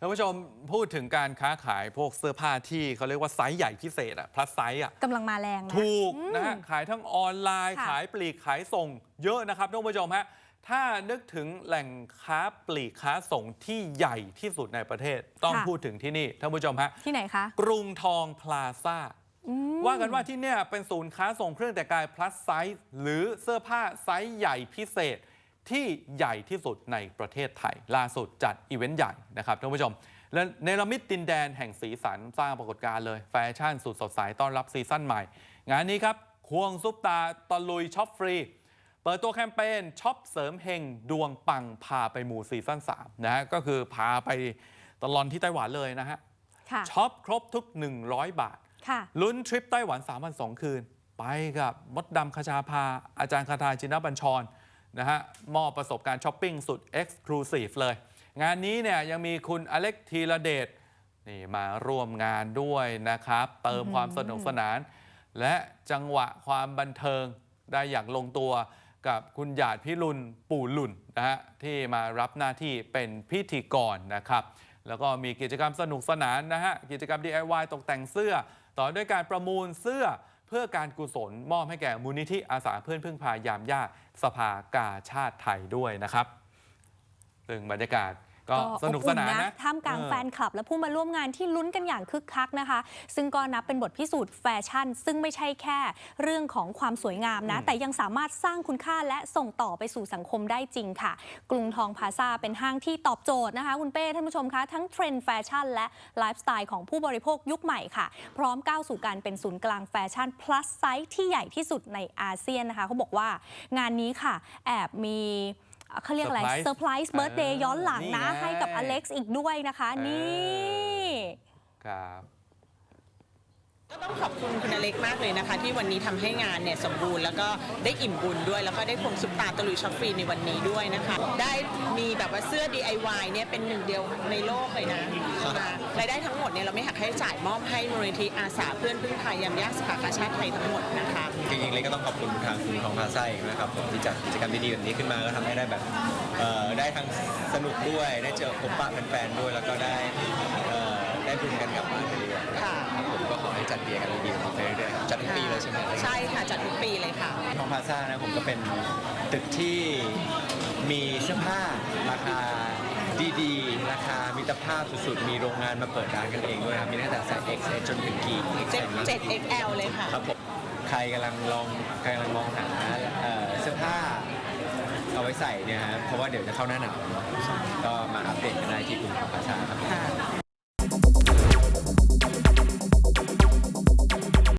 ท่านผู้ชมพูดถึงการค้าขายพวกเสื้อผ้าที่เขาเรียกว่าไซส์ใหญ่พิเศษอะพลัสไซส์อะกำลังมาแรงนะถูกอืมนะฮะขายทั้งออนไลน์ค่ะขายปลีกขายส่ง เยอะนะครับท่านผู้ชมฮะถ้านึกถึงแหล่งค้าปลีกค้าส่งที่ใหญ่ที่สุดในประเทศ ต้องพูดถึงที่นี่ท่านผู้ชมฮะที่ไหนคะกรุงทองพลาซ่าอืมว่ากันว่าที่เนี่ยเป็นศูนย์ค้าส่งเครื่องแต่งกาย plus size หรือเสื้อผ้าไซส์ใหญ่พิเศษ ที่ใหญ่ที่สุดในประเทศไทย ล่าสุดจัดอีเวนต์ใหญ่นะครับท่านผู้ชมและเนรมิตดินแดนแห่งสีสันสร้างปรากฏการณ์เลย แฟชั่นสุดสดใสต้อนรับซีซั่นใหม่ งานนี้ครับ ควงซุปตาตะลุยช็อปฟรี เปิดตัวแคมเปญช็อปเสริมเฮงดวงปังพาไปหมู่ซีซั่น3นะฮะก็คือพาไปตลอนที่ไต้หวันเลยนะฮะค่ะช็อปครบทุก 100 บาทค่ะลุ้นทริปไต้หวัน3วัน2คืน ไปกับมดดำคชาภาอาจารย์คาทาจินบัญชร นะฮะมอบประสบการณ์ช้อปปิ้งสุด Exclusive เลย งานนี้เนี่ยยังมีคุณอเล็กธีระเดชนี่มาร่วมงานด้วยนะครับ เติมความสนุกสนาน และจังหวะความบันเทิงได้อย่างลงตัวกับคุณหยาดพิรุณปู่หลุนนะฮะที่มารับหน้าที่เป็นพิธีกรนะครับ แล้วก็มีกิจกรรมสนุกสนานนะฮะกิจกรรม DIY ตกแต่งเสื้อ ต่อด้วยการประมูลเสื้อ เพื่อการกุศลมอบให้แก่มูลนิธิอาสาเพื่อนพึ่งพายามยากสภากาชาติไทยด้วยนะครับซึ่งบรรยากาศ ก็สนุกสนานนะท่ามกลางเออแฟนคลับ และผู้มาร่วมงานที่ลุ้นกันอย่างคึกคักนะคะ ซึ่งก็นับเป็นบทพิสูจน์แฟชั่น ซึ่งไม่ใช่แค่เรื่องของความสวยงามนะ แต่ยังสามารถสร้างคุณค่าและส่งต่อไปสู่สังคมได้จริงค่ะ กรุงทองพลาซาเป็นห้างที่ตอบโจทย์นะคะ คุณเป้ท่านผู้ชมคะทั้งเทรนด์แฟชั่น และไลฟ์สไตล์ของผู้บริโภคยุคใหม่ค่ะ พร้อมก้าวสู่การเป็นศูนย์กลางแฟชั่น plus size ที่ใหญ่ที่สุดในอาเซียนนะคะเขาบอกว่างานนี้ค่ะ แอบมี เขาเรียกอะไร Surprise เซอร์ไพรส์เบิร์ d เดย์ย้อนหลังนะ นี่ไง ให้กับอเล็กซ์อีกด้วยนะคะเออนี่ ครับ ก็ต้องขอบคุณคุณอเล็กมากเลยนะคะ ที่วันนี้ทำให้งานเนี่ยสมบูรณ์แล้วก็ได้อิ่มบุญด้วย แล้วก็ได้ควงซุปตาตะลุยช็อปฟรีในวันนี้ด้วยนะคะ ได้มีแบบว่าเสื้อ DIY เนี่ยเป็นหนึ่งเดียวในโลกเลยนะค่ะรายได้ทั้งหมดเนี่ยเราไม่หักค่าใช้จ่ายมอบให้มูลนิธิอาสาเพื่อนพึ่งพายามยากสภากาชาติไทยทั้งหมดนะคะจริงๆเลยก็ต้องขอบคุณทางกรุงทองพลาซ่าอีกนะครับผมที่จัดกิจกรรมดีๆแบบนี้ขึ้นมาก็ทำให้ได้แบบได้ทั้งสนุกด้วยได้เจอพบปะแฟนๆด้วย แล้วก็ได้ได้บุญกันกลับบ้า ค่ะ ครับผมก็ขอให้จัดกิจกรรมดีๆแบบนี้ไปเรื่อยๆครับจัดทุกปีเลยใช่ไหมใช่ค่ะจัดทุกปีเลยค่ะทองพลาซ่านะผมก็เป็นตึกที่มีเสื้อผ้าราคาดีๆ ราคามิตรภาพสุดๆ มีโรงงานมาเปิดร้านกันเองด้วยครับ มีตั้งแต่ไซส์ XS จนถึงกี่ XL 7 7XL เลยค่ะ ครับผมใครกำลังลองใครกำลังมองหาเอ่อเสื้อผ้าเอาไว้ใส่เนี่ยฮะเพราะว่าเดี๋ยวจะเข้าหน้าหนาวเนอะก็มาอัปเดตกันได้ที่กรุงทองพลาซ่าครับ ค่ะ